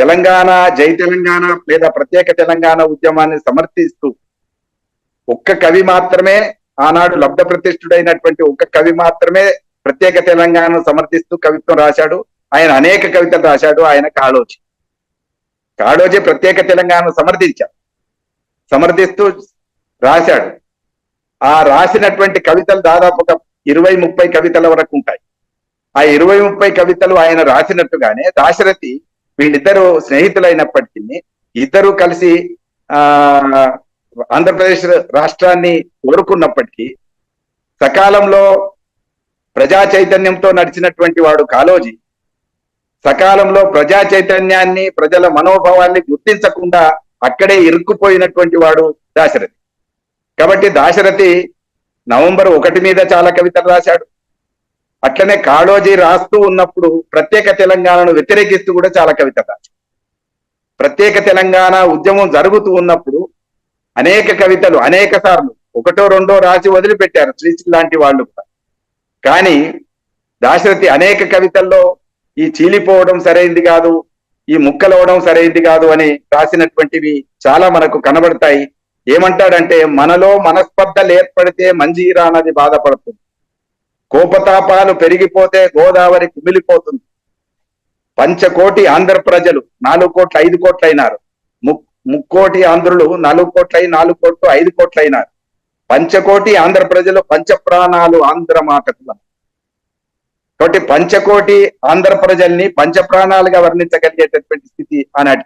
తెలంగాణ జై తెలంగాణ లేదా ప్రత్యేక తెలంగాణ ఉద్యమాన్ని సమర్థిస్తూ ఒక్క కవి మాత్రమే ఆనాడు లబ్ధ ప్రతిష్ఠుడైనటువంటి ఒక్క కవి మాత్రమే ప్రత్యేక తెలంగాణను సమర్థిస్తూ కవిత్వం రాశాడు. ఆయన అనేక కవితలు రాశాడు. ఆయన కాళోజీ. కాళోజీ ప్రత్యేక తెలంగాణను సమర్థించాడు. సమర్థిస్తూ రాశాడు. ఆ రాసినటువంటి కవితలు దాదాపు ఒక ఇరవై ముప్పై కవితల వరకు ఉంటాయి. ఆ ఇరవై ముప్పై కవితలు ఆయన రాసినట్టుగానే దాశరథి వీళ్ళిద్దరు స్నేహితులైనప్పటికీ ఇద్దరు కలిసి ఆ ఆంధ్రప్రదేశ్ రాష్ట్రాన్ని కోరుకున్నప్పటికీ సకాలంలో ప్రజా చైతన్యంతో నడిచినటువంటి వాడు కాలోజీ సకాలంలో ప్రజా చైతన్యాన్ని ప్రజల మనోభావాన్ని గుర్తించకుండా అక్కడే ఇరుక్కుపోయినటువంటి వాడు దాశరథి. కాబట్టి దాశరథి నవంబర్ ఒకటి మీద చాలా కవితలు రాశాడు. అట్లనే కాళోజీ రాస్తూ ఉన్నప్పుడు ప్రత్యేక తెలంగాణను వ్యతిరేకిస్తూ కూడా చాలా కవిత ప్రత్యేక తెలంగాణ ఉద్యమం జరుగుతూ ఉన్నప్పుడు అనేక కవితలు అనేక సార్లు ఒకటో రెండో రాసి వదిలిపెట్టారు శ్రీశ్రీ లాంటి వాళ్ళు కూడా. కానీ దాశరథి అనేక కవితల్లో ఈ చీలిపోవడం సరైంది కాదు ఈ ముక్కలవడం సరైంది కాదు అని రాసినటువంటివి చాలా మనకు కనబడతాయి. ఏమంటాడంటే మనలో మనస్పర్ధలు ఏర్పడితే మంజీరా అన్నది బాధపడుతుంది కోపతాపాలు పెరిగిపోతే గోదావరి కుమిలిపోతుంది. పంచకోటి ఆంధ్ర ప్రజలు నాలుగు కోట్ల ఐదు కోట్లైనారు. ముక్కోటి ఆంధ్రులు నాలుగు కోట్లై నాలుగు కోట్లు ఐదు కోట్లైనారు. పంచకోటి ఆంధ్ర ప్రజలు పంచ ప్రాణాలు ఆంధ్ర మాటకు కాబట్టి పంచకోటి ఆంధ్ర ప్రజల్ని పంచ ప్రాణాలుగా వర్ణించగలిగేటటువంటి స్థితి ఆనాటి